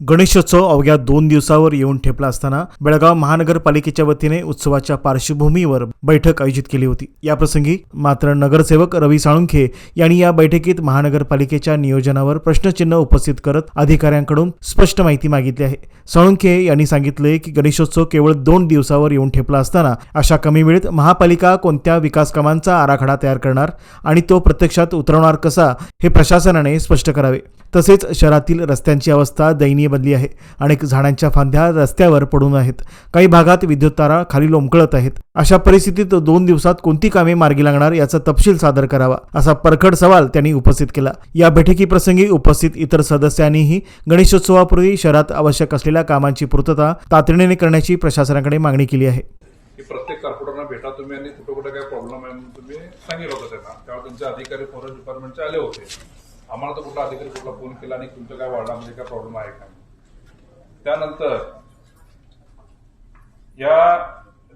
गणेशोत्सव अवघ्या दोन दिवसावर येऊन ठेपला असताना बेळगाव महानगरपालिकेच्या वतीने उत्सवाच्या पार्श्वभूमीवर बैठक आयोजित केली होती. याप्रसंगी मात्र नगरसेवक रवी साळुंखे यांनी या बैठकीत महानगरपालिकेच्या नियोजनावर प्रश्नचिन्ह उपस्थित करत अधिकाऱ्यांकडून स्पष्ट माहिती मागितली आहे. साळुंखे यांनी सांगितले की गणेशोत्सव केवळ दोन दिवसावर येऊन ठेपला असताना अशा कमी वेळेत महापालिका कोणत्या विकास कामांचा आराखडा तयार करणार आणि तो प्रत्यक्षात उतरवणार कसा हे प्रशासनाने स्पष्ट करावे. तसेच शहरातील रस्त्यांची अवस्था दयनीय बनली आहे. अनेक झाडांच्या फांद्या रस्त्यावर पडून आहेत. काही भागात विद्युत तारा खाली लोंबकळत आहेत. अशा परिस्थितीत दोन दिवसात कोणती कामे मार्गी लागणार याचा तपशील सादर करावा असा परखड सवाल त्यांनी उपस्थित केला. या बैठकीप्रसंगी उपस्थित इतर सदस्यांनीही गणेशोत्सवापूर्वी शहरात आवश्यक असलेल्या कामांची पूर्तता तातडीने करण्याची प्रशासनाकडे मागणी केली आहे. की प्रत्येक कॉर्पोरेटरना भेटा तुम्ही आणि कुठं कुठं काय प्रॉब्लेम आहे म्हणून तुम्ही सांगितलं होतं त्यांना. तेव्हा तुमचे अधिकारी फॉरेस्ट डिपार्टमेंटचे आले होते. आम्हाला तर कुठला अधिकारी कुठला फोन केला आणि तुमच्या काय वार्डामध्ये काय प्रॉब्लेम आहे का? त्यानंतर या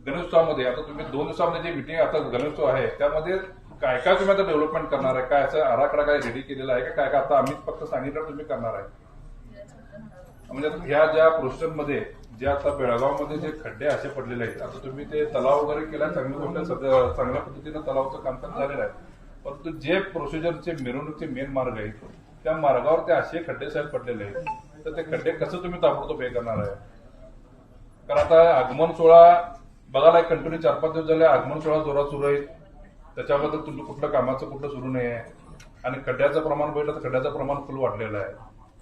गणेशोत्सवामध्ये आता तुम्ही दोन दिवसामध्ये जे मिटिंग आता गणेशोत्सव आहे त्यामध्ये काय काय तुम्ही आता डेव्हलपमेंट करणार आहे? काय असं आराखडा काय रेडी केलेला आहे का? काय काय आता आम्ही फक्त सांगितलं तुम्ही करणार आहे? म्हणजे आता ह्या ज्या प्रोसेसमध्ये जे आता बेळगावमध्ये जे खड्डे असे पडलेले आहेत आता तुम्ही ते तलाव वगैरे केला चांगली गोष्ट चांगल्या पद्धतीनं तलावचं कामकाज झालेलं आहे. परंतु जे प्रोसिजरचे मिरवणूकचे मेन मार्ग आहेत त्या मार्गावर ते असे खड्डे साहेब पडलेले आहेत. तर ते खड्डे कसं तुम्ही ताबडतोब हे करणार आहे? कारण आता आगमन सोहळा बघायला कंटिन्यू चार पाच दिवस झाले आगमन सोहळा जोरात सुरू आहे. त्याच्याबद्दल तुमचं कुठलं कामाचं कुठलं सुरू नाही आहे. आणि खड्ड्याचं प्रमाण बघितलं तर खड्ड्याचं प्रमाण फुल वाढलेलं आहे.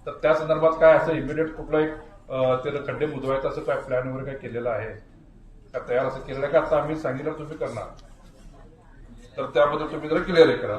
तर त्या संदर्भात काय असं इमिडिएट कुठलं एक त्याला खड्डे बुजवायचं असं काय प्लॅन वगैरे काय केलेलं आहे? का तयार असं केलेलं आहे का? आता आम्ही सांगितलं तुम्ही करणार. तर त्याबद्दल तुम्ही जरा क्लिअर हे करा.